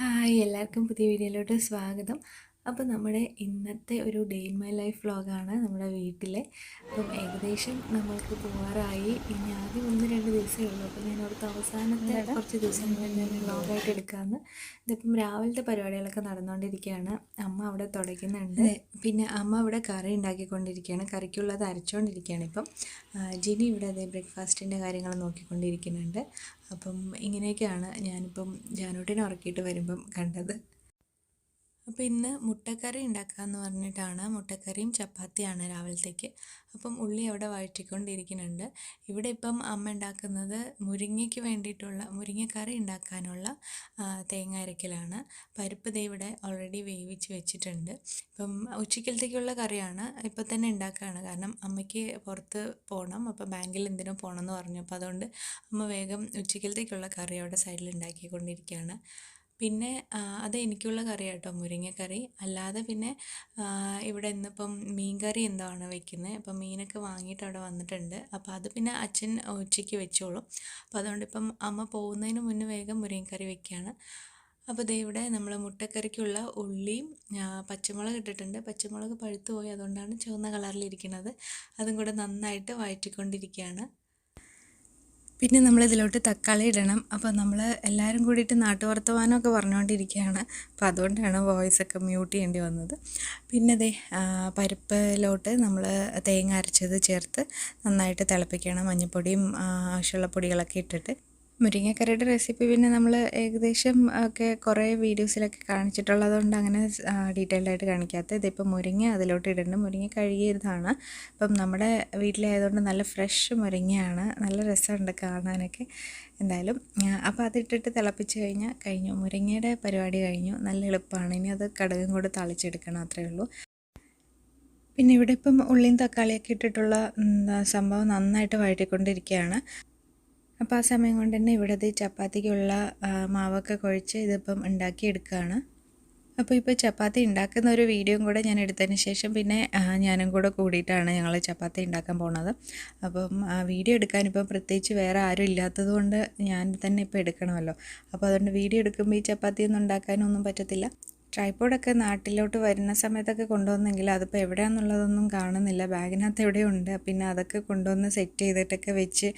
Hi എല്ലാവർക്കും പുതിയ വീഡിയോയിലോട്ട് സ്വാഗതം. അപ്പോൾ നമ്മുടെ ഇന്നത്തെ ഒരു ഡേ ഇൻ മൈ ലൈഫ് വ്ളോഗാണ് നമ്മുടെ വീട്ടിലെ. അപ്പം ഏകദേശം നമ്മൾക്ക് പോകാറായി ഇനി ആദ്യം ഒന്ന് രണ്ട് ദിവസമേ ഉള്ളൂ. അപ്പം ഞാൻ അവിടുത്തെ അവസാനത്തെ കുറച്ച് ദിവസം ഞാൻ വ്ളോഗായിട്ട് എടുക്കാമെന്ന് ഇതിപ്പം രാവിലത്തെ പരിപാടികളൊക്കെ നടന്നുകൊണ്ടിരിക്കുകയാണ്. അമ്മ അവിടെ തുടയ്ക്കുന്നുണ്ട്. പിന്നെ അമ്മ അവിടെ കറി ഉണ്ടാക്കിക്കൊണ്ടിരിക്കുകയാണ്. കറിക്കുള്ളത് അരച്ചുകൊണ്ടിരിക്കുകയാണ് ഇപ്പം. ജിനി ഇവിടെ അതേ ബ്രേക്ക്ഫാസ്റ്റിന്റെ കാര്യങ്ങൾ നോക്കിക്കൊണ്ടിരിക്കുന്നുണ്ട്. അപ്പം ഇങ്ങനെയൊക്കെയാണ് ഞാനിപ്പം ജാനൂട്ടിനെ ഉറക്കിയിട്ട് വരുമ്പം കണ്ടത്. അപ്പോൾ ഇന്ന് മുട്ടക്കറി ഉണ്ടാക്കാമെന്ന് പറഞ്ഞിട്ടാണ് മുട്ടക്കറിയും ചപ്പാത്തിയാണ് രാവിലത്തേക്ക്. അപ്പം ഉള്ളി അവിടെ വഴറ്റിക്കൊണ്ടിരിക്കുന്നുണ്ട്. ഇവിടെ ഇപ്പം അമ്മ ഉണ്ടാക്കുന്നത് മുരിങ്ങയ്ക്ക് വേണ്ടിയിട്ടുള്ള മുരിങ്ങക്കറി ഉണ്ടാക്കാനുള്ള തേങ്ങ അരക്കലാണ്. പരിപ്പ് ദേ ഇവിടെ ഓൾറെഡി വേവിച്ച് വെച്ചിട്ടുണ്ട്. ഇപ്പം ഉച്ചക്കലത്തേക്കുള്ള കറിയാണ് ഇപ്പം തന്നെ ഉണ്ടാക്കുകയാണ് കാരണം അമ്മയ്ക്ക് പുറത്ത് പോകണം അപ്പം ബാങ്കിൽ എന്തിനോ പോകണം എന്ന് പറഞ്ഞു. അപ്പോൾ അതുകൊണ്ട് അമ്മ വേഗം ഉച്ചക്കലത്തേക്കുള്ള കറി അവിടെ സൈഡിൽ ഉണ്ടാക്കിക്കൊണ്ടിരിക്കുകയാണ്. പിന്നെ അത് എനിക്കുള്ള കറി കേട്ടോ മുരിങ്ങക്കറി. അല്ലാതെ പിന്നെ ഇവിടെ ഇന്നിപ്പം മീൻ കറി എന്തോ ആണ് വെക്കുന്നത് അപ്പം മീനൊക്കെ വാങ്ങിയിട്ട് അവിടെ വന്നിട്ടുണ്ട്. അപ്പോൾ അത് പിന്നെ അച്ഛൻ ഉച്ചയ്ക്ക് വെച്ചോളും. അപ്പോൾ അതുകൊണ്ട് ഇപ്പം അമ്മ പോകുന്നതിന് മുന്നേ വേഗം മുരിങ്ങക്കറി വെക്കുകയാണ് അപ്പോൾ ദേ ഇവിടെ നമ്മൾ മുട്ടക്കറിക്കുള്ള ഉള്ളിയും പച്ചമുളക് ഇട്ടിട്ടുണ്ട്. പച്ചമുളക് പഴുത്തു പോയി അതുകൊണ്ടാണ് ചുവന്ന കളറിലിരിക്കുന്നത്. അതും കൂടെ നന്നായിട്ട് വഴറ്റിക്കൊണ്ടിരിക്കുകയാണ്. പിന്നെ നമ്മൾ ഇതിലോട്ട് തക്കാളി ഇടണം. അപ്പോൾ നമ്മൾ എല്ലാവരും കൂടിയിട്ട് നാട്ടുവർത്തമാനമൊക്കെ പറഞ്ഞുകൊണ്ടിരിക്കുകയാണ് അപ്പോൾ അതുകൊണ്ടാണ് വോയിസ് ഒക്കെ മ്യൂട്ട് ചെയ്യേണ്ടി വന്നത്. പിന്നെ ദേ പരിപ്പിലോട്ട് നമ്മൾ തേങ്ങ അരച്ചത് ചേർത്ത് നന്നായിട്ട് തിളപ്പിക്കണം. മഞ്ഞൾപ്പൊടിയും ആവശ്യമുള്ള പൊടികളൊക്കെ ഇട്ടിട്ട്. മുരിങ്ങക്കറിയുടെ റെസിപ്പി പിന്നെ നമ്മൾ ഏകദേശം ഒക്കെ കുറേ വീഡിയോസിലൊക്കെ കാണിച്ചിട്ടുള്ളത് കൊണ്ട് അങ്ങനെ ഡീറ്റെയിൽഡ് ആയിട്ട് കാണിക്കാത്ത ഇതിപ്പോൾ മുരിങ്ങ അതിലോട്ട് ഇടുന്നുണ്ട് മുരിങ്ങ കഴുകിയതാണ്. അപ്പം നമ്മുടെ വീട്ടിലായതുകൊണ്ട് നല്ല ഫ്രഷ് മുരിങ്ങയാണ്. നല്ല രസമുണ്ട് കാണാനൊക്കെ. എന്തായാലും അപ്പോൾ അതിട്ടിട്ട് തിളപ്പിച്ച് കഴിഞ്ഞാൽ കഴിഞ്ഞു. മുരിങ്ങയുടെ പരിപാടി കഴിഞ്ഞു. നല്ല എളുപ്പമാണ് ഇനി അത് കടുകും കൂടെ തളിച്ചെടുക്കണം അത്രയേ ഉള്ളൂ. പിന്നെ ഇവിടെ ഇപ്പം ഉള്ളിയും തക്കാളിയൊക്കെ ഇട്ടിട്ടുള്ള സംഭവം നന്നായിട്ട് വഴറ്റിക്കൊണ്ടിരിക്കുകയാണ്. അപ്പോൾ ആ സമയം കൊണ്ട് തന്നെ ഇവിടെ ഇത് ചപ്പാത്തിക്കുള്ള മാവൊക്കെ കുഴച്ച് ഇതിപ്പം ഉണ്ടാക്കിയെടുക്കുകയാണ് അപ്പോൾ ഇപ്പോൾ ചപ്പാത്തി ഉണ്ടാക്കുന്ന ഒരു വീഡിയോയും കൂടെ ഞാൻ എടുത്തതിന് ശേഷം പിന്നെ ഞാനും കൂടെ കൂടിയിട്ടാണ് ഞങ്ങൾ ചപ്പാത്തി ഉണ്ടാക്കാൻ പോണത്. അപ്പം വീഡിയോ എടുക്കാൻ ഇപ്പം പ്രത്യേകിച്ച് വേറെ ആരും ഇല്ലാത്തത് കൊണ്ട് ഞാൻ തന്നെ ഇപ്പോൾ എടുക്കണമല്ലോ. അപ്പോൾ അതുകൊണ്ട് വീഡിയോ എടുക്കുമ്പോൾ ഈ ചപ്പാത്തി ഒന്നും ഉണ്ടാക്കാനൊന്നും പറ്റത്തില്ല. ട്രൈപ്പോഡൊക്കെ നാട്ടിലോട്ട് വരുന്ന സമയത്തൊക്കെ കൊണ്ടുവന്നെങ്കിൽ അതിപ്പോൾ എവിടെയാണെന്നുള്ളതൊന്നും കാണുന്നില്ല. ബാഗിനകത്ത് എവിടെയുണ്ട്? പിന്നെ അതൊക്കെ കൊണ്ടുവന്ന് സെറ്റ് ചെയ്തിട്ടൊക്കെ വെച്ച്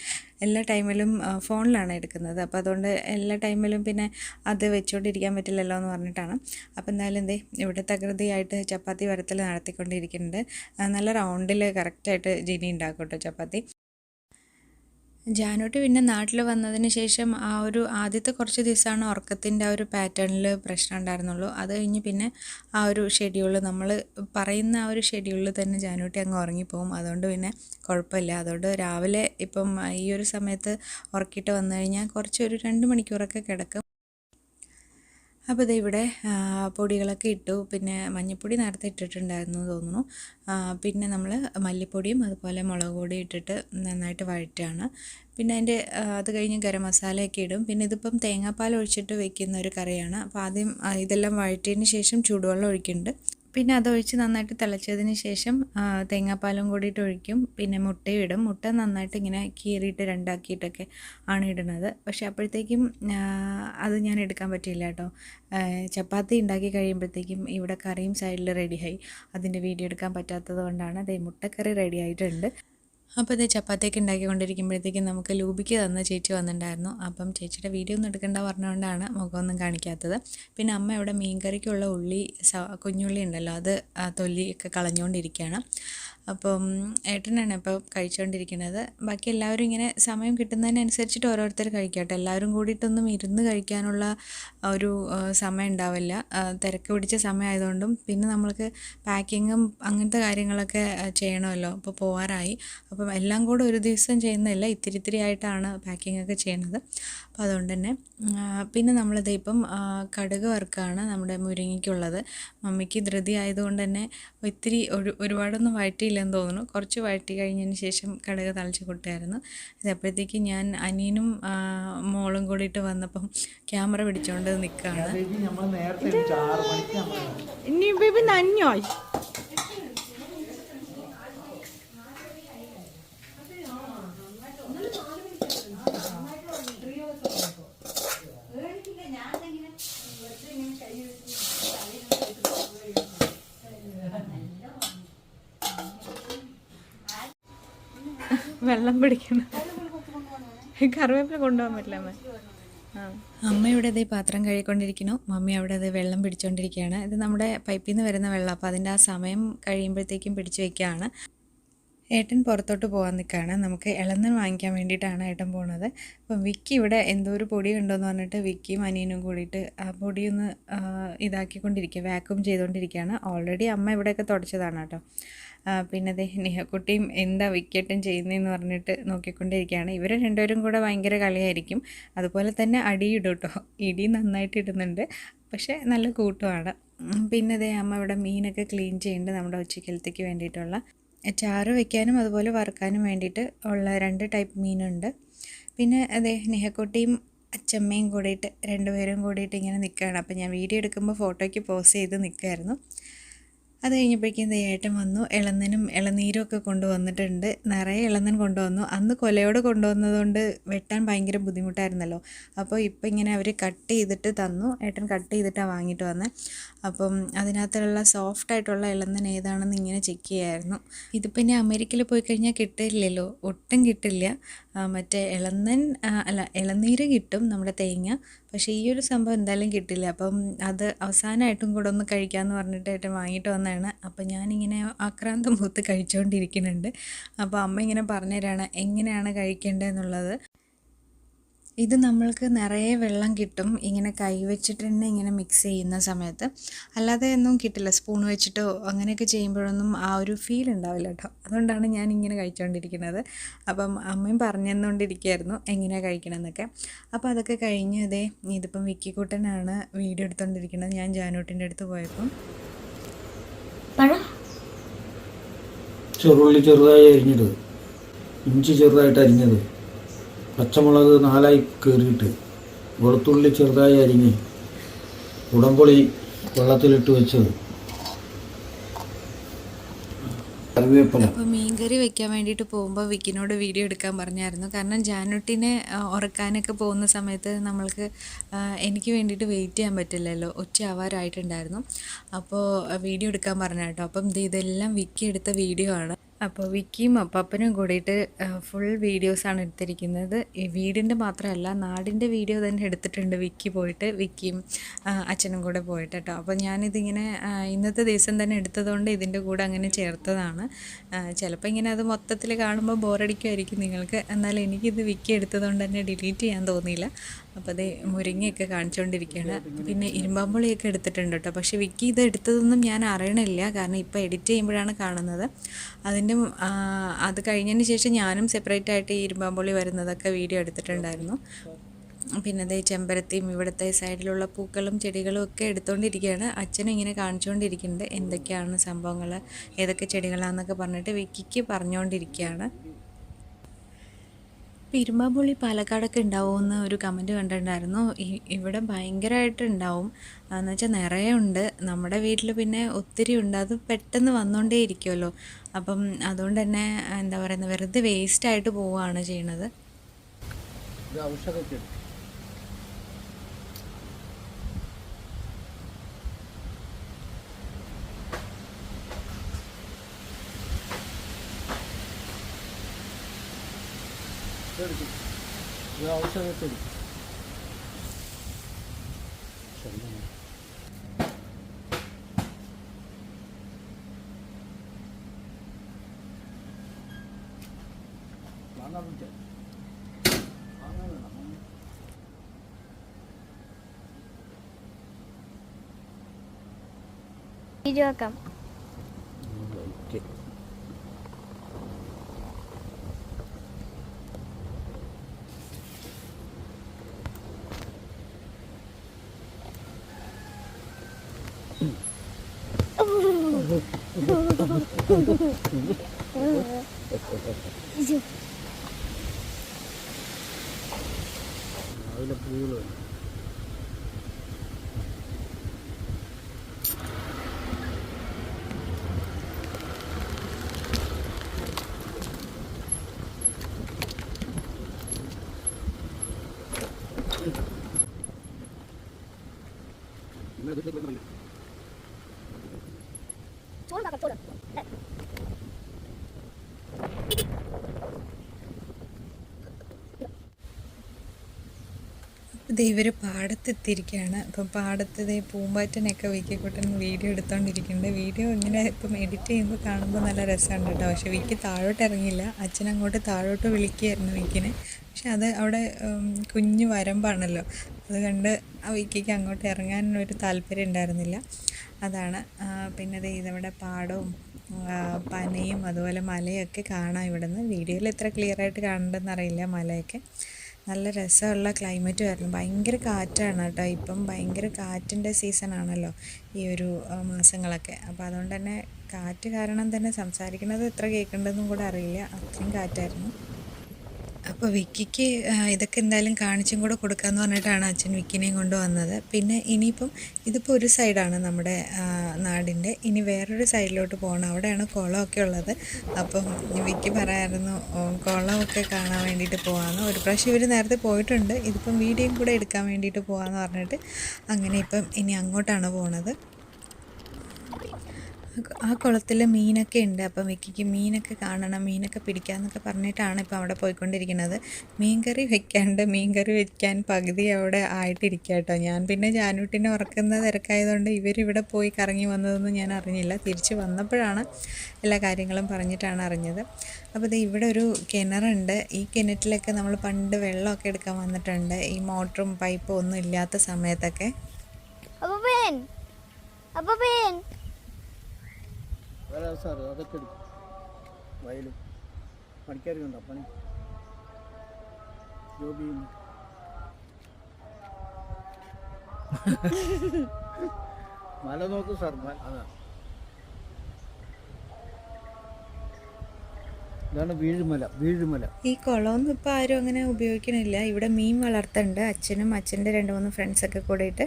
എല്ലാ ടൈമിലും ഫോണിലാണ് എടുക്കുന്നത്. അപ്പോൾ അതുകൊണ്ട് എല്ലാ ടൈമിലും പിന്നെ അത് വെച്ചുകൊണ്ടിരിക്കാൻ പറ്റില്ലല്ലോ എന്ന് പറഞ്ഞിട്ടാണ്. അപ്പോൾ എന്തായാലും എന്തേ ഇവിടെ തകൃതിയായിട്ട് ചപ്പാത്തി വരത്തിൽ നടത്തിക്കൊണ്ടിരിക്കുന്നുണ്ട്. നല്ല റൗണ്ടിൽ കറക്റ്റായിട്ട് ജിനി ഉണ്ടാക്കും കേട്ടോ ചപ്പാത്തി. ജാനൂട്ടി പിന്നെ നാട്ടിൽ വന്നതിന് ശേഷം ആ ഒരു ആദ്യത്തെ കുറച്ച് ദിവസമാണ് ഉറക്കത്തിന്റെ ആ ഒരു പാറ്റേണിൽ പ്രശ്നം ഉണ്ടായിരുന്നുള്ളൂ. അത് കഴിഞ്ഞ് പിന്നെ ആ ഒരു ഷെഡ്യൂൾ നമ്മൾ പറയുന്ന ആ ഒരു ഷെഡ്യൂളിൽ തന്നെ ജാനൂട്ടി അങ്ങ് ഉറങ്ങിപ്പോവും അതുകൊണ്ട് പിന്നെ കുഴപ്പമില്ല. അതുകൊണ്ട് രാവിലെ ഇപ്പം ഈ ഒരു സമയത്ത് ഉറക്കിയിട്ട് വന്നു കഴിഞ്ഞാൽ കുറച്ച് ഒരു രണ്ട് മണിക്കൂറൊക്കെ കിടക്കും. അപ്പോൾ ദേ ഇവിടെ പൊടികളൊക്കെ ഇട്ടു. പിന്നെ മഞ്ഞൾപ്പൊടി നേരത്തെ ഇട്ടിട്ടുണ്ടായിരുന്നു തോന്നുന്നു. പിന്നെ നമ്മൾ മല്ലിപ്പൊടിയും അതുപോലെ മുളക് പൊടി ഇട്ടിട്ട് നന്നായിട്ട് വഴറ്റാണ്. പിന്നെ അതിന്റെ അത് കഴിഞ്ഞ് ഗരം മസാലയൊക്കെ ഇടും. പിന്നെ ഇതിപ്പം തേങ്ങാപ്പാൽ ഒഴിച്ചിട്ട് വെക്കുന്ന ഒരു കറിയാണ്. അപ്പോൾ ആദ്യം ഇതെല്ലാം വഴറ്റിയതിന് ശേഷം ചൂടുവെള്ളം ഒഴിക്കുന്നുണ്ട്. പിന്നെ അതൊഴിച്ച് നന്നായിട്ട് തിളച്ചതിന് ശേഷം തേങ്ങാപ്പാലും കൂടിയിട്ട് ഒഴിക്കും. പിന്നെ മുട്ടയും ഇടും മുട്ട നന്നായിട്ട് ഇങ്ങനെ കീറിയിട്ട് രണ്ടാക്കിയിട്ടൊക്കെ ആണ് ഇടുന്നത്. പക്ഷേ അപ്പോഴത്തേക്കും അത് ഞാൻ എടുക്കാൻ പറ്റിയില്ല കേട്ടോ. ചപ്പാത്തി ഉണ്ടാക്കി കഴിയുമ്പോഴത്തേക്കും ഇവിടെ കറിയും സൈഡിൽ റെഡിയായി അതിന്റെ വീഡിയോ എടുക്കാൻ പറ്റാത്തത് കൊണ്ടാണ് അതേ മുട്ടക്കറി റെഡി ആയിട്ടുണ്ട്. അപ്പോൾ ഇത് ചപ്പാത്തിയൊക്കെ ഉണ്ടാക്കിക്കൊണ്ടിരിക്കുമ്പോഴത്തേക്കും നമുക്ക് ലൂബിക്ക് തന്ന ചേച്ചി വന്നിട്ടുണ്ടായിരുന്നു. അപ്പം ചേച്ചിയുടെ വീഡിയോ ഒന്നും എടുക്കേണ്ട പറഞ്ഞുകൊണ്ടാണ് മുഖമൊന്നും കാണിക്കാത്തത്. പിന്നെ അമ്മ ഇവിടെ മീൻകറിക്കുള്ള ഉള്ളി കുഞ്ഞുള്ളി ഉണ്ടല്ലോ അത് തൊല്ലിയൊക്കെ കളഞ്ഞുകൊണ്ടിരിക്കുകയാണ്. അപ്പം ഏട്ടനാണ് ഇപ്പോൾ കഴിച്ചുകൊണ്ടിരിക്കുന്നത് ബാക്കി എല്ലാവരും ഇങ്ങനെ സമയം കിട്ടുന്നതിനനുസരിച്ചിട്ട് ഓരോരുത്തർ കഴിക്കട്ടെ. എല്ലാവരും കൂടിയിട്ടൊന്നും ഇരുന്ന് കഴിക്കാനുള്ള ഒരു സമയം ഉണ്ടാവില്ല. തിരക്ക് പിടിച്ച സമയമായതുകൊണ്ടും പിന്നെ നമ്മൾക്ക് പാക്കിങ്ങും അങ്ങനത്തെ കാര്യങ്ങളൊക്കെ ചെയ്യണമല്ലോ. അപ്പോൾ പോകാറായി അപ്പം എല്ലാം കൂടെ ഒരു ദിവസം ചെയ്യുന്നില്ല ഇത്തിരി ഇത്തിരി ആയിട്ടാണ് പാക്കിംഗ് ഒക്കെ ചെയ്യുന്നത്. അപ്പോൾ അതുകൊണ്ട് തന്നെ പിന്നെ നമ്മളിത് ഇപ്പം കടുക് വർക്കാണ് നമ്മുടെ മുരിങ്ങയ്ക്കുള്ളത്. മമ്മിക്ക് ധൃതി ആയതുകൊണ്ട് തന്നെ ഇത്തിരി ഒരു ഒരുപാടൊന്നും വഴറ്റിയില്ലെന്ന് തോന്നുന്നു. കുറച്ച് വഴറ്റി കഴിഞ്ഞതിന് ശേഷം കടുക് തളിച്ച് കൊട്ടായിരുന്നു ഇതപ്പോഴത്തേക്ക് ഞാൻ അനിയനും മോളും കൂടിയിട്ട് വന്നപ്പം ക്യാമറ പിടിച്ചുകൊണ്ട് നിൽക്കുകയാണ് ഇനി ബേബി നഞ്ഞോ വെള്ളം പിടിക്കണം. കറിവേപ്പില കൊണ്ടുപോകാൻ പറ്റില്ല അമ്മ. അമ്മ ഇവിടെ അതേ പാത്രം കഴുകിക്കൊണ്ടിരിക്കുന്നു. മമ്മി അവിടെ അത് വെള്ളം പിടിച്ചുകൊണ്ടിരിക്കുകയാണ് ഇത് നമ്മുടെ പൈപ്പിൽ നിന്ന് വരുന്ന വെള്ളം. അപ്പോൾ അതിന്റെ ആ സമയം കഴിയുമ്പോഴത്തേക്കും പിടിച്ചു വയ്ക്കുകയാണ് ഏട്ടൻ പുറത്തോട്ട് പോകാൻ നിൽക്കുകയാണ്. നമുക്ക് ഇളന്നൻ വാങ്ങിക്കാൻ വേണ്ടിയിട്ടാണ് ഏട്ടൻ പോണത്. അപ്പം വിക്കി ഇവിടെ എന്തോ ഒരു പൊടി ഉണ്ടോയെന്ന് പറഞ്ഞിട്ട് വിക്കിയും അനിയനും കൂടിയിട്ട് ആ പൊടി ഒന്ന് ആ, ഇതാക്കിക്കൊണ്ടിരിക്കുക വാക്യൂം ചെയ്തുകൊണ്ടിരിക്കുകയാണ്. ഓൾറെഡി അമ്മ ഇവിടെയൊക്കെ തുടച്ചതാണ് കേട്ടോ. പിന്നെ ദേ നിഹക്കുട്ടിയും എന്താ വിക്കറ്റും ചെയ്യുന്നതെന്ന് പറഞ്ഞിട്ട് നോക്കിക്കൊണ്ടിരിക്കുകയാണ്. ഇവർ രണ്ടുപേരും കൂടെ ഭയങ്കര കളിയായിരിക്കും. അതുപോലെ തന്നെ അടിയിടും കേട്ടോ ഇടി നന്നായിട്ട് ഇടുന്നുണ്ട്. പക്ഷേ നല്ല കൂട്ടുമാണ് പിന്നെ ദേ അമ്മ ഇവിടെ മീനൊക്കെ ക്ലീൻ ചെയ്യുന്നുണ്ട് നമ്മുടെ ഉച്ചക്കലത്തേക്ക് വേണ്ടിയിട്ടുള്ള. ചാറ് വെക്കാനും അതുപോലെ വറുക്കാനും വേണ്ടിയിട്ട് ഉള്ള രണ്ട് ടൈപ്പ് മീനുണ്ട്. പിന്നെ അതെ നിഹക്കുട്ടിയും അച്ചമ്മയും കൂടിയിട്ട് രണ്ടുപേരും കൂടിയിട്ട് ഇങ്ങനെ നിൽക്കുകയാണ്. അപ്പോൾ ഞാൻ വീഡിയോ എടുക്കുമ്പോൾ ഫോട്ടോയ്ക്ക് പോസ് ചെയ്ത് നിൽക്കുമായിരുന്നു അത് കഴിഞ്ഞപ്പോഴേക്കും ദേ ഏട്ടൻ വന്നു ഇളന്നനും ഇളനീരും ഒക്കെ കൊണ്ടുവന്നിട്ടുണ്ട്. നിറയെ ഇളന്നൻ കൊണ്ടുവന്നു. അന്ന് കൊലയോട് കൊണ്ടുവന്നതുകൊണ്ട് വെട്ടാൻ ഭയങ്കര ബുദ്ധിമുട്ടായിരുന്നല്ലോ. അപ്പോൾ ഇപ്പോൾ ഇങ്ങനെ അവർ കട്ട് ചെയ്തിട്ട് തന്നു. ഏട്ടൻ കട്ട് ചെയ്തിട്ടാണ് വാങ്ങിയിട്ട് വന്നത് അപ്പം അതിനകത്തുള്ള സോഫ്റ്റ് ആയിട്ടുള്ള ഇളന്നൻ ഏതാണെന്ന് ഇങ്ങനെ ചെക്ക് ചെയ്യായിരുന്നു. ഇത് പിന്നെ അമേരിക്കയിൽ പോയി കഴിഞ്ഞാൽ കിട്ടില്ലല്ലോ. ഒട്ടും കിട്ടില്ല. മറ്റേ ഇളന്നൻ അല്ല ഇളനീര് കിട്ടും നമ്മുടെ തേങ്ങ. പക്ഷേ ഈ ഒരു സംഭവം എന്തായാലും കിട്ടില്ല. അപ്പം അത് അവസാനമായിട്ടും കൂടെ ഒന്ന് കഴിക്കാമെന്ന് പറഞ്ഞിട്ട് ഏട്ടൻ വാങ്ങിയിട്ട് വന്നതാണ് അപ്പം ഞാനിങ്ങനെ ആക്രാന്തം മൂത്ത് കഴിച്ചുകൊണ്ടിരിക്കുന്നുണ്ട് അപ്പോൾ അമ്മ ഇങ്ങനെ പറഞ്ഞുതരാണ് എങ്ങനെയാണ് കഴിക്കേണ്ടതെന്നുള്ളത്. ഇത് നമ്മൾക്ക് നിറയെ വെള്ളം കിട്ടും. ഇങ്ങനെ കൈ വെച്ചിട്ട് തന്നെ ഇങ്ങനെ മിക്സ് ചെയ്യുന്ന സമയത്ത്. അല്ലാതെ ഒന്നും കിട്ടില്ല. സ്പൂൺ വെച്ചിട്ടോ അങ്ങനെയൊക്കെ ചെയ്യുമ്പോഴൊന്നും ആ ഒരു ഫീൽ ഉണ്ടാവില്ല കേട്ടോ. അതുകൊണ്ടാണ് ഞാൻ ഇങ്ങനെ കഴിച്ചുകൊണ്ടിരിക്കുന്നത് അപ്പം അമ്മയും പറഞ്ഞു എങ്ങനെ കഴിക്കണം എന്നൊക്കെ അപ്പോൾ അതൊക്കെ കഴിഞ്ഞ് ഇതേ ഇതിപ്പം വിക്കിക്കുട്ടനാണ് വീഡിയോ എടുത്തുകൊണ്ടിരിക്കുന്നത് ഞാൻ ജാനൂട്ടിന്റെ അടുത്ത് പോയപ്പം. ചെറുള്ളി ചെറുതായി അരിഞ്ഞത്. ഇഞ്ചി ചെറുതായിട്ട് അരിഞ്ഞത്. പച്ചമുളക് നാലായി കീറിയിട്ട് വെളുത്തുള്ളി ചെറുതായി അരിഞ്ഞ് ഉടമ്പൊളി വെള്ളത്തിലിട്ട് വെച്ചത്. കറിവേപ്പില. മീൻകറി വെക്കാൻ വേണ്ടിയിട്ട് പോകുമ്പോൾ വിക്കിനോട് വീഡിയോ എടുക്കാൻ പറഞ്ഞായിരുന്നു. കാരണം ജാനുട്ടിനെ ഉറക്കാനൊക്കെ പോകുന്ന സമയത്ത് നമ്മൾക്ക് എനിക്ക് വേണ്ടിയിട്ട് വെയിറ്റ് ചെയ്യാൻ പറ്റില്ലല്ലോ. ഉച്ച ആവാറായിട്ടുണ്ടായിരുന്നു. അപ്പോൾ വീഡിയോ എടുക്കാൻ പറഞ്ഞു കേട്ടോ. അപ്പം ഇത് ഇതെല്ലാം വിക്കി എടുത്ത വീഡിയോ ആണ്. അപ്പോൾ വിക്കിയും അപ്പാപ്പനും കൂടിയിട്ട് ഫുൾ വീഡിയോസാണ് എടുത്തിരിക്കുന്നത്. ഈ വീടിന്റെ മാത്രമല്ല നാടിന്റെ വീഡിയോ തന്നെ എടുത്തിട്ടുണ്ട് വിക്കി പോയിട്ട് വിക്കിയും അച്ഛനും കൂടെ പോയിട്ട് കേട്ടോ അപ്പോൾ ഞാനിതിങ്ങനെ ഇന്നത്തെ ദിവസം തന്നെ എടുത്തതുകൊണ്ട് ഇതിന്റെ കൂടെ അങ്ങനെ ചേർത്തതാണ്. ചിലപ്പോൾ ഇങ്ങനെ അത് മൊത്തത്തിൽ കാണുമ്പോൾ ബോറടിക്കുമായിരിക്കും നിങ്ങൾക്ക്. എന്നാൽ എനിക്കിത് വിക്കി എടുത്തതുകൊണ്ട് തന്നെ ഡിലീറ്റ് ചെയ്യാൻ തോന്നിയില്ല. അപ്പോൾ അത് മുരിങ്ങയൊക്കെ കാണിച്ചുകൊണ്ടിരിക്കുകയാണ് പിന്നെ ഇരുമ്പാമ്പുളിയൊക്കെ എടുത്തിട്ടുണ്ട് കേട്ടോ. പക്ഷേ വിക്കി ഇത് എടുത്തതൊന്നും ഞാൻ അറിയണില്ല. കാരണം ഇപ്പോൾ എഡിറ്റ് ചെയ്യുമ്പോഴാണ് കാണുന്നത്. അതിന്റെ അത് കഴിഞ്ഞതിന് ശേഷം ഞാനും സെപ്പറേറ്റ് ആയിട്ട് ഈ ഇരുമ്പാമ്പുളി വരുന്നതൊക്കെ വീഡിയോ എടുത്തിട്ടുണ്ടായിരുന്നു. പിന്നെ അതേ ചെമ്പരത്തിയും ഇവിടുത്തെ സൈഡിലുള്ള പൂക്കളും ചെടികളും ഒക്കെ എടുത്തുകൊണ്ടിരിക്കുകയാണ് അച്ഛനും ഇങ്ങനെ കാണിച്ചുകൊണ്ടിരിക്കുന്നുണ്ട് എന്തൊക്കെയാണ് സംഭവങ്ങൾ ഏതൊക്കെ ചെടികളാണെന്നൊക്കെ പറഞ്ഞിട്ട് വിക്കിക്ക് പറഞ്ഞുകൊണ്ടിരിക്കുകയാണ് ഇരുമ്പാമ്പുള്ളി പാലക്കാടൊക്കെ ഉണ്ടാവുമെന്ന് ഒരു കമന്റ് കണ്ടിട്ടുണ്ടായിരുന്നു. ഇവിടെ ഭയങ്കരമായിട്ട് ഉണ്ടാവും. എന്ന് വെച്ചാൽ നിറയെ ഉണ്ട്. നമ്മുടെ വീട്ടിൽ പിന്നെ ഒത്തിരി ഉണ്ട്. അത് പെട്ടെന്ന് വന്നുകൊണ്ടേ ഇരിക്കുമല്ലോ അപ്പം അതുകൊണ്ട് തന്നെ എന്താ പറയുന്നത് വെറുതെ വേസ്റ്റായിട്ട് പോവുകയാണ് ചെയ്യണത്. 떨어지. 야, 우선에 떨어지. 망하면 이리 와감. ചോറ് ഇവർ പാടത്തെത്തിയിരിക്കുകയാണ്. അപ്പം പാടത്ത് ഇതേ പൂമ്പാറ്റനൊക്കെ വിക്കിക്കുട്ടൻ വീഡിയോ എടുത്തോണ്ടിരിക്കുന്നുണ്ട്. വീഡിയോ ഇങ്ങനെ ഇപ്പം എഡിറ്റ് ചെയ്യുമ്പോൾ കാണുമ്പോൾ നല്ല രസമുണ്ട് കേട്ടോ. പക്ഷെ വിക്കി താഴോട്ട് ഇറങ്ങില്ല അച്ഛൻ അങ്ങോട്ട് താഴോട്ട് വിളിക്കുകയായിരുന്നു വിക്കിനെ. പക്ഷെ അത് അവിടെ കുഞ്ഞു വരമ്പാണല്ലോ. അത് കണ്ട് ആ വിക്കിക്ക് അങ്ങോട്ട് ഇറങ്ങാൻ ഒരു താല്പര്യം ഉണ്ടായിരുന്നില്ല. അതാണ് പിന്നെ ദേ ഇതവിടെ പാടവും പനയും അതുപോലെ മലയൊക്കെ കാണാം ഇവിടുന്ന്. വീഡിയോയിൽ എത്ര ക്ലിയർ ആയിട്ട് കാണണ്ടെന്ന് അറിയില്ല മലയൊക്കെ. നല്ല രസമുള്ള ക്ലൈമറ്റും ആയിരുന്നു. ഭയങ്കര കാറ്റാണ് കേട്ടോ. ഇപ്പം ഭയങ്കര കാറ്റിന്റെ സീസണാണല്ലോ ഈ ഒരു മാസങ്ങളൊക്കെ. അപ്പോൾ അതുകൊണ്ട് തന്നെ കാറ്റ് കാരണം തന്നെ സംസാരിക്കുന്നത് എത്ര കേൾക്കേണ്ടതെന്നും കൂടെ അറിയില്ല. അത്രയും കാറ്റായിരുന്നു. അപ്പോൾ വിക്കിക്ക് ഇതൊക്കെ എന്തായാലും കാണിച്ചും കൂടെ കൊടുക്കാമെന്ന് പറഞ്ഞിട്ടാണ് അച്ഛൻ വിക്കിനെയും കൊണ്ട് വന്നത്. പിന്നെ ഇനിയിപ്പം ഇതിപ്പോൾ ഒരു സൈഡാണ് നമ്മുടെ നാടിന്റെ ഇനി വേറൊരു സൈഡിലോട്ട് പോകണം അവിടെയാണ് കുളമൊക്കെ ഉള്ളത്. അപ്പം വിക്കി പറയായിരുന്നു "ഓ, കുളമൊക്കെ കാണാൻ വേണ്ടിയിട്ട് പോകാമെന്ന് ഒരു പ്രാവശ്യം ഇവർ നേരത്തെ പോയിട്ടുണ്ട്. ഇതിപ്പം വീഡിയോയും കൂടെ എടുക്കാൻ വേണ്ടിയിട്ട് പോകാമെന്ന് പറഞ്ഞിട്ട് അങ്ങനെ ഇപ്പം ഇനി അങ്ങോട്ടാണ് പോണത്. ആ കുളത്തിൽ മീനൊക്കെ ഉണ്ട്. അപ്പം വിക്കിക്ക് മീനൊക്കെ കാണണം മീനൊക്കെ പിടിക്കാമെന്നൊക്കെ പറഞ്ഞിട്ടാണ് ഇപ്പം അവിടെ പോയിക്കൊണ്ടിരിക്കുന്നത്. മീൻകറി വെക്കാണ്ട് മീൻകറി വെക്കാൻ പകുതി അവിടെ ആയിട്ടിരിക്കുക കേട്ടോ ഞാൻ. പിന്നെ ജാനൂട്ടിനെ ഉറക്കുന്ന തിരക്കായതുകൊണ്ട് ഇവരിവിടെ പോയി കറങ്ങി വന്നതൊന്നും ഞാൻ അറിഞ്ഞില്ല. തിരിച്ച് വന്നപ്പോഴാണ് എല്ലാ കാര്യങ്ങളും പറഞ്ഞിട്ടാണ് അറിഞ്ഞത്. അപ്പോൾ ഇത് ഇവിടെ ഒരു കിണറുണ്ട്. ഈ കിണറ്റിലൊക്കെ നമ്മൾ പണ്ട് വെള്ളമൊക്കെ എടുക്കാൻ വന്നിട്ടുണ്ട്. ഈ മോട്ടറും പൈപ്പും ഒന്നും ഇല്ലാത്ത സമയത്തൊക്കെ. അപ്പോൾ പേൻ അപ്പോൾ പേൻ വേറെ സാർ അതൊക്കെ എടുക്കും. വയലും. പണിക്കാരുണ്ടോ പണി. ജോബി ചെയ്യുന്നു. മല നോക്കൂ സാർ മല. അതാ. ഇതാണ് വീഴുമല വീഴുമല. ഈ കുളമൊന്നും ഇപ്പോൾ ആരും അങ്ങനെ ഉപയോഗിക്കണില്ല. ഇവിടെ മീൻ വളർത്തുന്നുണ്ട് അച്ഛനും അച്ഛന്റെ രണ്ട് മൂന്ന് ഫ്രണ്ട്സൊക്കെ കൂടിയിട്ട്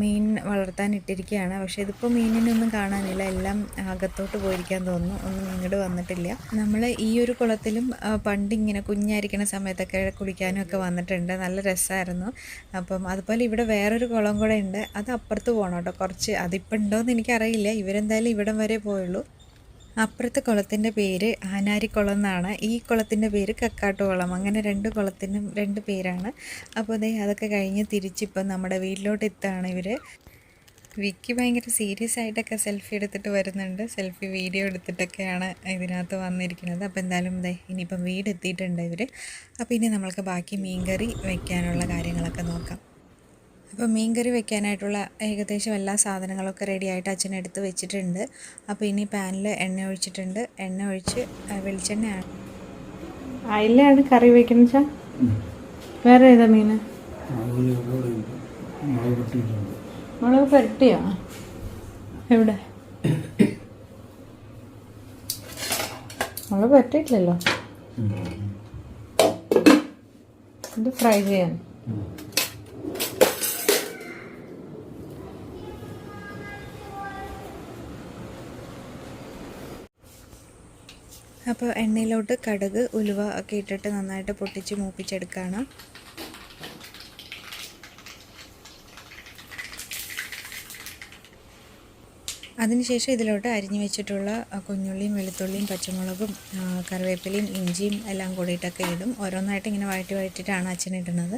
മീൻ വളർത്താൻ ഇട്ടിരിക്കുകയാണ് പക്ഷേ ഇതിപ്പോൾ മീനിനൊന്നും കാണാനില്ല. എല്ലാം അകത്തോട്ട് പോയിരിക്കാൻ തോന്നുന്നു. ഒന്നും ഇങ്ങോട്ട് വന്നിട്ടില്ല. നമ്മൾ ഈ ഒരു കുളത്തിലും പണ്ട് ഇങ്ങനെ കുഞ്ഞായിരിക്കുന്ന സമയത്തൊക്കെ കുളിക്കാനും ഒക്കെ വന്നിട്ടുണ്ട്. നല്ല രസമായിരുന്നു അപ്പം അതുപോലെ ഇവിടെ വേറൊരു കുളം കൂടെ ഉണ്ട്. അത് അപ്പുറത്ത് പോകണം കേട്ടോ. കുറച്ച് അതിപ്പോൾ ഉണ്ടോയെന്ന് എനിക്കറിയില്ല. ഇവരെന്തായാലും ഇവിടം വരെ പോയുള്ളൂ. അപ്പുറത്തെ കുളത്തിന്റെ പേര് ആനാരിക്കുളം എന്നാണ്. ഈ കുളത്തിന്റെ പേര് കക്കാട്ടുകുളം. അങ്ങനെ രണ്ട് കുളത്തിനും രണ്ട് പേരാണ്. അപ്പോൾ ദേ അതൊക്കെ കഴിഞ്ഞ് തിരിച്ചിപ്പം നമ്മുടെ വീട്ടിലോട്ട് എത്താണ് ഇവർ വിക്കി ഭയങ്കര സീരിയസ് ആയിട്ടൊക്കെ സെൽഫി എടുത്തിട്ട് വരുന്നുണ്ട്. സെൽഫി വീഡിയോ എടുത്തിട്ടൊക്കെയാണ് ഇതിനകത്ത് വന്നിരിക്കുന്നത്. അപ്പോൾ എന്തായാലും ദേ ഇനിയിപ്പം വീട് എത്തിയിട്ടുണ്ട് ഇവർ അപ്പോൾ ഇനി നമ്മൾക്ക് ബാക്കി മീൻകറി വയ്ക്കാനുള്ള കാര്യങ്ങളൊക്കെ നോക്കാം. അപ്പോൾ മീൻകറി വെക്കാനായിട്ടുള്ള ഏകദേശം എല്ലാ സാധനങ്ങളൊക്കെ റെഡി ആയിട്ട് അച്ഛൻ എടുത്ത് വെച്ചിട്ടുണ്ട്. അപ്പോൾ ഇനി പാനിൽ എണ്ണ ഒഴിച്ചിട്ടുണ്ട്. എണ്ണ ഒഴിച്ച് വെളിച്ചെണ്ണയാണ് അയിലാണ് കറി വെക്കുന്നത് വെച്ചാൽ വേറെ ഏതാ പൊട്ടിയിട്ടുണ്ട്. മുളക് പുരട്ടിയോ? എവിടെ? മുളക് പുരട്ടിയിട്ടില്ലല്ലോ. ഇത് ഫ്രൈ ചെയ്യാൻ. അപ്പോൾ എണ്ണയിലോട്ട് കടുക് ഉലുവ ഒക്കെ ഇട്ടിട്ട് നന്നായിട്ട് പൊട്ടിച്ച് മൂപ്പിച്ചെടുക്കുകയാണ് അതിനുശേഷം ഇതിലോട്ട് അരിഞ്ഞു വെച്ചിട്ടുള്ള കുഞ്ഞുള്ളിയും വെളുത്തുള്ളിയും പച്ചമുളകും കറിവേപ്പിലയും ഇഞ്ചിയും എല്ലാം കൂടിയിട്ടൊക്കെ ഇടും. ഓരോന്നായിട്ട് ഇങ്ങനെ വഴറ്റി വഴറ്റിയിട്ടാണ് അച്ഛൻ ഇടുന്നത്.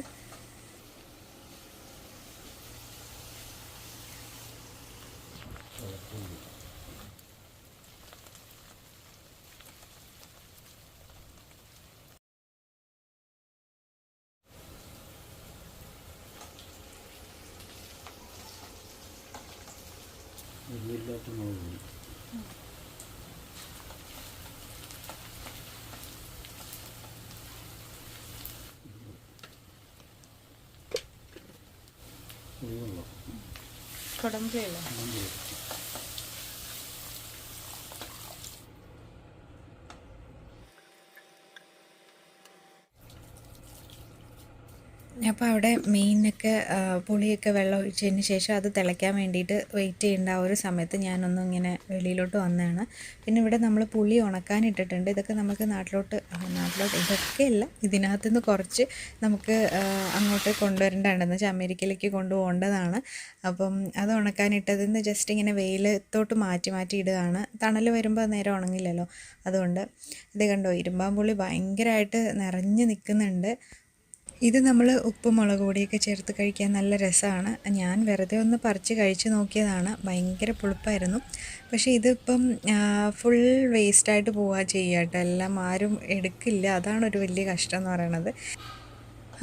എരിവില്ലാത്ത മുളക് പൊടി അപ്പോൾ അവിടെ മീനൊക്കെ പുളിയൊക്കെ വെള്ളം ഒഴിച്ചതിന് ശേഷം അത് തിളയ്ക്കാൻ വേണ്ടിയിട്ട് വെയിറ്റ് ചെയ്യേണ്ട ആ ഒരു സമയത്ത് ഞാനൊന്നും ഇങ്ങനെ വെളിയിലോട്ട് വന്നതാണ്. പിന്നെ ഇവിടെ നമ്മൾ പുളി ഉണക്കാൻ ഇട്ടിട്ടുണ്ട്. ഇതൊക്കെ നമുക്ക് നാട്ടിലോട്ട് നാട്ടിലോട്ട് ഇതൊക്കെയല്ല ഇതിനകത്ത് നിന്ന് കുറച്ച് നമുക്ക് അങ്ങോട്ട് എന്ന് വെച്ചാൽ അമേരിക്കയിലേക്ക് കൊണ്ടുപോകേണ്ടതാണ്. അപ്പം അത് ഉണക്കാനിട്ടതിൽ നിന്ന് ജസ്റ്റ് ഇങ്ങനെ വെയിലത്തോട്ട് മാറ്റി മാറ്റി ഇടുകയാണ്. തണൽ വരുമ്പോൾ നേരെ ഉണങ്ങില്ലല്ലോ. അതുകൊണ്ട് ഇത് കണ്ടോ ഇരുമ്പാമ്പുള്ളി ഭയങ്കരമായിട്ട് നിറഞ്ഞ് നിൽക്കുന്നുണ്ട് ഇത് നമ്മൾ ഉപ്പും മുളക് പൊടിയൊക്കെ ചേർത്ത് കഴിക്കാൻ നല്ല രസമാണ് ഞാൻ വെറുതെ ഒന്ന് പറിച്ച് കഴിച്ച് നോക്കിയതാണ്. ഭയങ്കര പുളിപ്പായിരുന്നു. പക്ഷേ ഇതിപ്പം ഫുൾ വേസ്റ്റായിട്ട് പോവുക ചെയ്യാട്ടോ എല്ലാം ആരും എടുക്കില്ല. അതാണ് ഒരു വലിയ കഷ്ടം എന്ന് പറയണത്.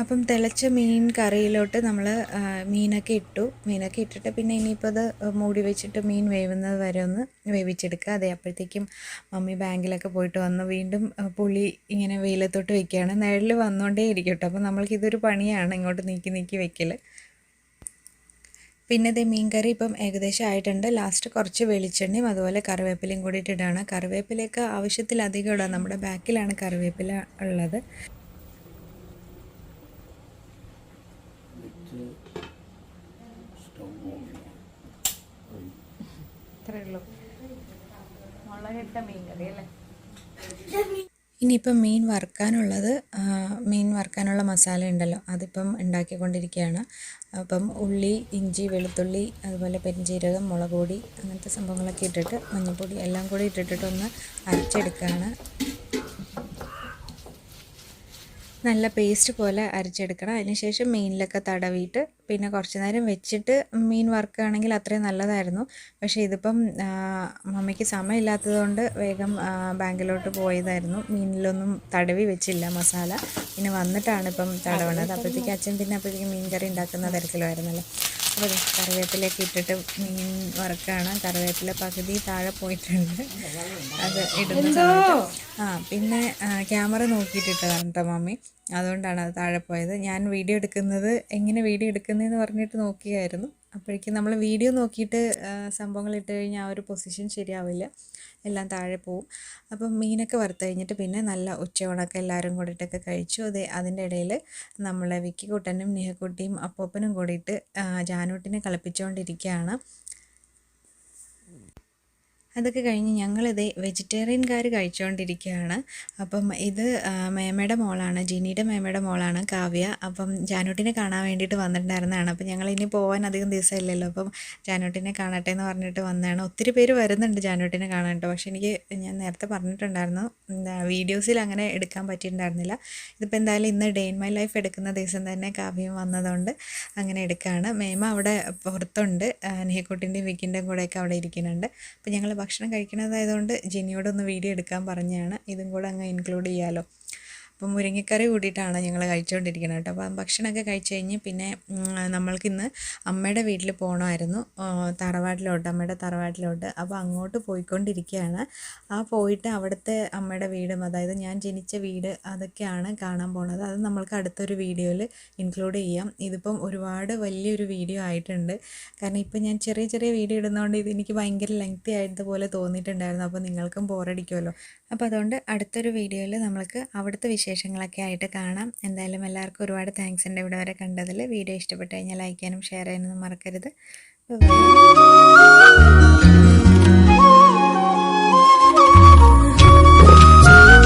അപ്പം തിളച്ച മീൻ കറിയിലോട്ട് നമ്മൾ മീനൊക്കെ ഇട്ടു. മീനൊക്കെ ഇട്ടിട്ട് പിന്നെ ഇനിയിപ്പോൾ അത് മൂടി വെച്ചിട്ട് മീൻ വേവുന്നത് വരെ ഒന്ന് വേവിച്ചെടുക്കുക. അതെ അപ്പോഴത്തേക്കും മമ്മി ബാങ്കിലൊക്കെ പോയിട്ട് വന്ന്. വീണ്ടും പുളി ഇങ്ങനെ വെയിലത്തോട്ട് വെക്കുകയാണ്. നിഴൽ വന്നുകൊണ്ടേ ഇരിക്കും കേട്ടോ. അപ്പോൾ നമ്മൾക്ക് ഇതൊരു പണിയാണ് ഇങ്ങോട്ട് നീക്കി നീക്കി വെക്കൽ പിന്നെ ഇത് മീൻകറി ഇപ്പം ഏകദേശം ആയിട്ടുണ്ട്. ലാസ്റ്റ് കുറച്ച് വെളിച്ചെണ്ണയും അതുപോലെ കറിവേപ്പിലയും കൂടിയിട്ടിടാണ് കറിവേപ്പിലയൊക്കെ ആവശ്യത്തിലധികം ഇടാം നമ്മുടെ ബാക്കിലാണ് കറിവേപ്പില ഉള്ളത് വെച്ച് സ്റ്റൗ ഓഫ് ചെയ്യാം ഇനിയിപ്പം മീൻ വറുക്കാനുള്ളത് മീൻ വറുക്കാനുള്ള മസാല ഉണ്ടല്ലോ അതിപ്പം ഉണ്ടാക്കിക്കൊണ്ടിരിക്കുകയാണ്. അപ്പം ഉള്ളി ഇഞ്ചി വെളുത്തുള്ളി അതുപോലെ പെരിഞ്ചീരകം മുളക് പൊടി അങ്ങനത്തെ സംഭവങ്ങളൊക്കെ ഇട്ടിട്ട് മഞ്ഞൾപ്പൊടി എല്ലാം കൂടി ഇട്ടിട്ടൊന്ന് അരച്ചെടുക്കുകയാണ്. നല്ല പേസ്റ്റ് പോലെ അരച്ചെടുക്കണം. അതിനുശേഷം മീനിലൊക്കെ തടവിയിട്ട് പിന്നെ കുറച്ച് നേരം വെച്ചിട്ട് മീൻ വറുക്കുകയാണെങ്കിൽ അത്രയും നല്ലതായിരുന്നു. പക്ഷേ ഇതിപ്പം മമ്മിക്ക് സമയമില്ലാത്തതുകൊണ്ട് വേഗം ബാങ്കിലോട്ട് പോയതായിരുന്നു. മീനിലൊന്നും തടവി വെച്ചില്ല മസാല. പിന്നെ വന്നിട്ടാണ് ഇപ്പം തടവണത്. അപ്പോഴത്തേക്ക് അച്ഛൻ പിന്നെ അപ്പോഴത്തേക്ക് മീൻ കറി ഉണ്ടാക്കുന്ന തിരക്കിലുമായിരുന്നല്ലോ. അപ്പോൾ കറിവേപ്പിലേക്ക് ഇട്ടിട്ട് മീൻ വറുക്കുകയാണ്. കറിവേപ്പില പകുതി താഴെ പോയിട്ടുണ്ട്. അത് ഇടുന്ന ആ പിന്നെ ക്യാമറ നോക്കിയിട്ടിട്ടതാണ് കേട്ടോ മമ്മി. അതുകൊണ്ടാണ് അത് താഴെ പോയത്. ഞാൻ വീഡിയോ എടുക്കുന്നത് എങ്ങനെ വീഡിയോ എടുക്കുന്നതെന്ന് പറഞ്ഞിട്ട് നോക്കിയായിരുന്നു. അപ്പോഴേക്കും നമ്മൾ വീഡിയോ നോക്കിയിട്ട് സംഭവങ്ങൾ ഇട്ട് കഴിഞ്ഞാൽ ആ ഒരു പൊസിഷൻ ശരിയാവില്ല. എല്ലാം താഴെ പോവും. അപ്പം മീനൊക്കെ വറുത്ത് കഴിഞ്ഞിട്ട് പിന്നെ നല്ല ഉച്ചയൂണൊക്കെ എല്ലാവരും കൂടിയിട്ടൊക്കെ കഴിച്ചു. അതെ അതിന്റെ ഇടയിൽ നമ്മളെ വിക്കിക്കുട്ടനും നിഹക്കുട്ടിയും അപ്പോപ്പനും കൂടിയിട്ട് ജാനൂട്ടിനെ കളിപ്പിച്ചുകൊണ്ടിരിക്കുകയാണ് അതൊക്കെ കഴിഞ്ഞ് ഞങ്ങളിത് വെജിറ്റേറിയൻകാർ കഴിച്ചുകൊണ്ടിരിക്കുകയാണ് അപ്പം ഇത് മേമയുടെ മോളാണ് ജിനിയുടെ മേമയുടെ മോളാണ് കാവ്യ. അപ്പം ജാനൂട്ടിനെ കാണാൻ വേണ്ടിയിട്ട് വന്നിട്ടുണ്ടായിരുന്നതാണ്. അപ്പം ഞങ്ങൾ ഇനി പോകാൻ അധികം ദിവസമില്ലല്ലോ. അപ്പം ജാനൂട്ടിനെ കാണട്ടെ എന്ന് പറഞ്ഞിട്ട് വന്നതാണ്. ഒത്തിരി പേര് വരുന്നുണ്ട് ജാനൂട്ടിനെ കാണാനിട്ട് പക്ഷേ എനിക്ക് ഞാൻ നേരത്തെ പറഞ്ഞിട്ടുണ്ടായിരുന്നു വീഡിയോസിൽ അങ്ങനെ എടുക്കാൻ പറ്റിയിട്ടുണ്ടായിരുന്നില്ല. ഇതിപ്പോൾ എന്തായാലും ഇന്ന് ഡേ ഇൻ മൈ ലൈഫ് എടുക്കുന്ന ദിവസം തന്നെ കാവ്യം വന്നതുകൊണ്ട് അങ്ങനെ എടുക്കുകയാണ് മേമ അവിടെ പുറത്തുണ്ട് നെഹക്കുട്ടിന്റെയും വിക്കിന്റെയും കൂടെയൊക്കെ അവിടെ ഇരിക്കുന്നുണ്ട്. അപ്പം ഞങ്ങൾ ഭക്ഷണം കഴിക്കണതായതുകൊണ്ട് ജിനിയോടൊന്ന് വീഡിയോ എടുക്കാൻ പറഞ്ഞാണ്. ഇതും കൂടെ അങ്ങ് ഇൻക്ലൂഡ് ചെയ്യാമല്ലോ അപ്പം മുരിങ്ങക്കറി കൂടിയിട്ടാണ് ഞങ്ങൾ കഴിച്ചുകൊണ്ടിരിക്കുന്നത് കേട്ടോ. അപ്പം ഭക്ഷണമൊക്കെ കഴിച്ച് കഴിഞ്ഞ് പിന്നെ നമ്മൾക്കിന്ന് അമ്മയുടെ വീട്ടിൽ പോകണമായിരുന്നു. തറവാട്ടിലോട്ട് അമ്മയുടെ തറവാട്ടിലോട്ട്. അപ്പോൾ അങ്ങോട്ട് പോയിക്കൊണ്ടിരിക്കുകയാണ്. ആ പോയിട്ട് അവിടുത്തെ അമ്മയുടെ വീടും അതായത് ഞാൻ ജനിച്ച വീട് അതൊക്കെയാണ് കാണാൻ പോണത്. അത് നമ്മൾക്ക് അടുത്തൊരു വീഡിയോയിൽ ഇൻക്ലൂഡ് ചെയ്യാം. ഇതിപ്പം ഒരുപാട് വലിയൊരു വീഡിയോ ആയിട്ടുണ്ട്. കാരണം ഇപ്പം ഞാൻ ചെറിയ ചെറിയ വീഡിയോ ഇടുന്നതുകൊണ്ട് ഇത് എനിക്ക് ഭയങ്കര ലെങ്തി ആയതുപോലെ തോന്നിയിട്ടുണ്ടായിരുന്നു. അപ്പോൾ നിങ്ങൾക്കും ബോറടിക്കുമല്ലോ അപ്പോൾ അതുകൊണ്ട് അടുത്തൊരു വീഡിയോയിൽ നമ്മൾക്ക് അവിടുത്തെ വിശേഷങ്ങളൊക്കെ ആയിട്ട് കാണാം. എന്തായാലും എല്ലാവർക്കും ഒരുപാട് താങ്ക്സ് ഉണ്ട് ഇവിടെ വരെ കണ്ടതിൽ വീഡിയോ ഇഷ്ടപ്പെട്ട് കഴിഞ്ഞാൽ ലൈക്ക് ചെയ്യാനും ഷെയർ ചെയ്യാനൊന്നും മറക്കരുത്.